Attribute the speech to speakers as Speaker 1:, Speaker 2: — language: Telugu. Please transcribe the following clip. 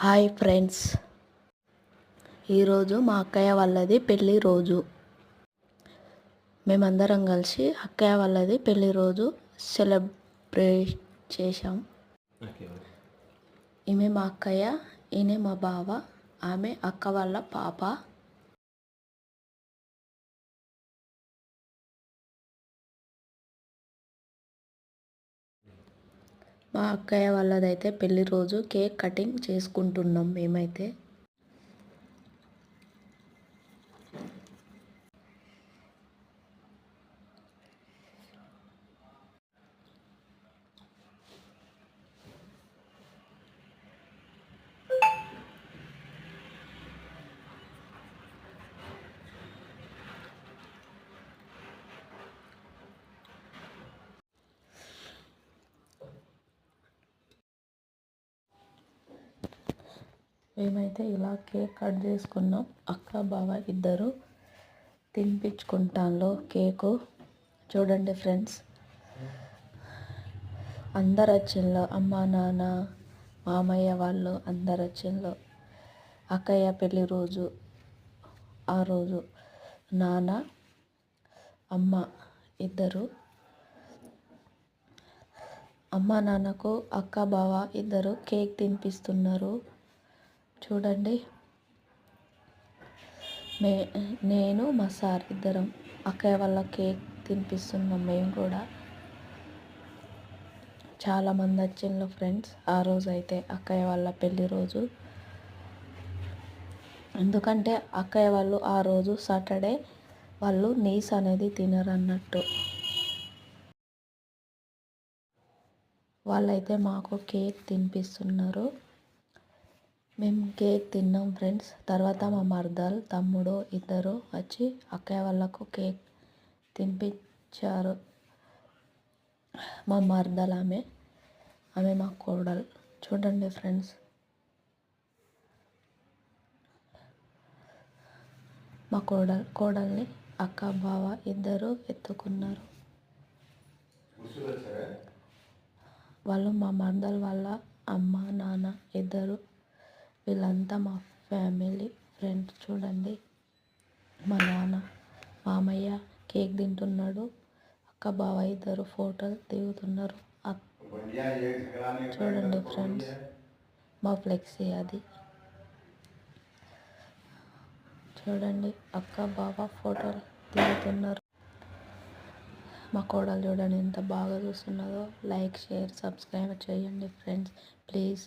Speaker 1: Hi friends. ఈరోజు మా అక్కయ్య వాళ్ళది పెళ్ళి రోజు. మేమందరం కలిసి అక్కయ్య వాళ్ళది పెళ్ళి రోజు సెలబ్రేట్ చేశాం. ఈమె మా అక్కయ్య ఈయన మా బావ ఆమె అక్క వాళ్ళ పాప. మా అక్కయ్య వాళ్ళదైతే పెళ్ళి రోజు కేక్ కటింగ్ చేసుకుంటున్నాం మేమైతే. మేమైతే ఇలా కేక్ కట్ చేసుకున్నాం అక్క బావ ఇద్దరు తినిపించుకుంటాను కేకు. చూడండి ఫ్రెండ్స్ అందరు వచ్చిండ్రు అమ్మ నాన్న మామయ్య వాళ్ళు అందరు వచ్చిండ్రు అక్కయ్య పెళ్ళి రోజు ఆ రోజు నాన్న అమ్మ ఇద్దరు అమ్మ నాన్నకు అక్క బావ ఇద్దరు కేక్ తినిపిస్తున్నారు. చూడండి. మే నేను మా సార్ ఇద్దరం అక్కయ్య వాళ్ళ కేక్ తినిపిస్తున్నాం మేము కూడా చాలామంది వచ్చిండ్రు ఫ్రెండ్స్. ఆ రోజు అయితే అక్కయ్య వాళ్ళ పెళ్ళి రోజు. ఎందుకంటే అక్కయ్య వాళ్ళు ఆ రోజు సాటర్డే వాళ్ళు నీస్ అనేది తినరన్నట్టు. వాళ్ళైతే మాకు కేక్ తినిపిస్తున్నారు. మేము కేక్ తిన్నాం ఫ్రెండ్స్. తర్వాత మా మరదలు తమ్ముడు ఇద్దరు వచ్చి అక్కయ్య వాళ్ళకు కేక్ తినిపించారు. మా మరదలు ఆమె ఆమె మా కోడలు. చూడండి ఫ్రెండ్స్. మా కోడలు కోడల్ని అక్క బావ ఇద్దరు ఎత్తుకున్నారు. వాళ్ళు మా మరదలు వాళ్ళ అమ్మ నాన్న ఇద్దరు వీళ్ళంతా మా ఫ్యామిలీ ఫ్రెండ్స్ చూడండి. మా నాన్న మామయ్య కేక్ తింటున్నాడు. అక్క బావ ఇద్దరు ఫోటోలు దిగుతున్నారు. చూడండి ఫ్రెండ్స్ మా ఫ్లెక్సీ అది. చూడండి అక్క బావ ఫోటోలు దిగుతున్నారు. మా కోడలు చూడండి ఎంత బాగా చూస్తున్నదో. లైక్ షేర్ సబ్స్క్రైబ్ చేయండి ఫ్రెండ్స్ ప్లీజ్.